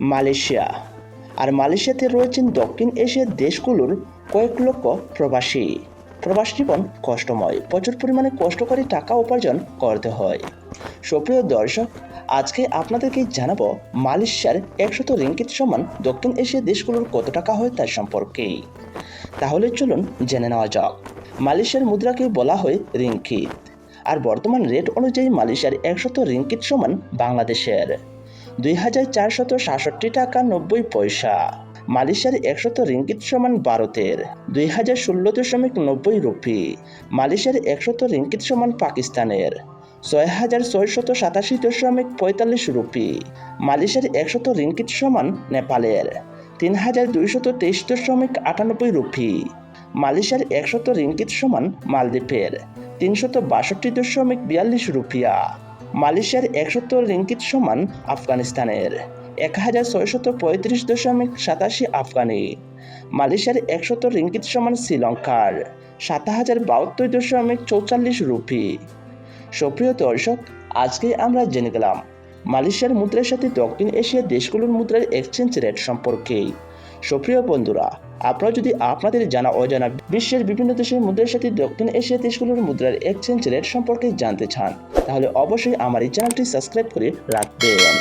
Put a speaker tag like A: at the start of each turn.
A: Malaysia. আর মালয়েশিয়াতে রয়েছেন দক্ষিণ এশিয়ার দেশগুলোর কয়েক লক্ষ প্রবাসী। প্রবাস জীবন কষ্টময়। প্রচুর পরিমাণে কষ্ট করে টাকা উপার্জন করতে হয়। সুপ্রিয় দর্শক, আজকে আপনাদেরকে জানাব মালয়েশিয়ার একশত রিঙ্কিত সমান দক্ষিণ এশিয়ার দেশগুলোর কত টাকা হয় তার সম্পর্কে। তাহলে চলুন জেনে নেওয়া যাক। মালয়েশিয়ার মুদ্রাকে বলা হয় রিঙ্কিত আর বর্তমান রেট অনুযায়ী মালয়েশিয়ার একশত রিঙ্কিত সমান বাংলাদেশের। দুই হাজার চারশত সাতষট্টি টাকা নব্বই পয়সা। মালয়েশিয়ার একশত রিঙ্কিত সমান ভারতের, দুই হাজার ষোলো দশমিক নব্বই রুপি। মালয়েশিয়ার একশত রিঙ্কিত সমান পাকিস্তানের, ছয় হাজার ছয়শত সাতাশি দশমিক পঁয়তাল্লিশ রুপি। মালয়েশিয়ার একশত রিঙ্কিত সমান নেপালের, তিন হাজার দুইশত তেইশ দশমিক আটানব্বই রুপি। মালয়েশিয়ার একশত রিঙ্কিত সমান মালদ্বীপের, তিনশত বাষট্টি দশমিক বিয়াল্লিশ রুপিয়া। মালয়েশিয়ার একশত রিঙ্কিত সমান আফগানিস্তানের। এক হাজার ছয়শত পঁয়ত্রিশ দশমিক সাতাশি আফগানি। মালয়েশিয়ার একশত রিঙ্কিত সমান শ্রীলঙ্কার। সাত হাজার বাহাত্তর দশমিক চৌচল্লিশ রুপি। সুপ্রিয় দর্শক, আজকে আমরা জেনে গেলাম, মালয়েশিয়ার মুদ্রার সাথে দক্ষিণ এশিয়ার দেশগুলোর মুদ্রার এক্সচেঞ্জ রেট সম্পর্কে। সুপ্রিয় বন্ধুরা আপনারা যদি আপনাদের জানা অজানা বিশ্বের বিভিন্ন দেশের মুদ্রার সাথে দক্ষিণ এশিয়া দেশগুলোর মুদ্রার এক্সচেঞ্জ রেট সম্পর্কে জানতে চান, তাহলে অবশ্যই আমার এই চ্যানেলটি সাবস্ক্রাইব করে রাখবেন।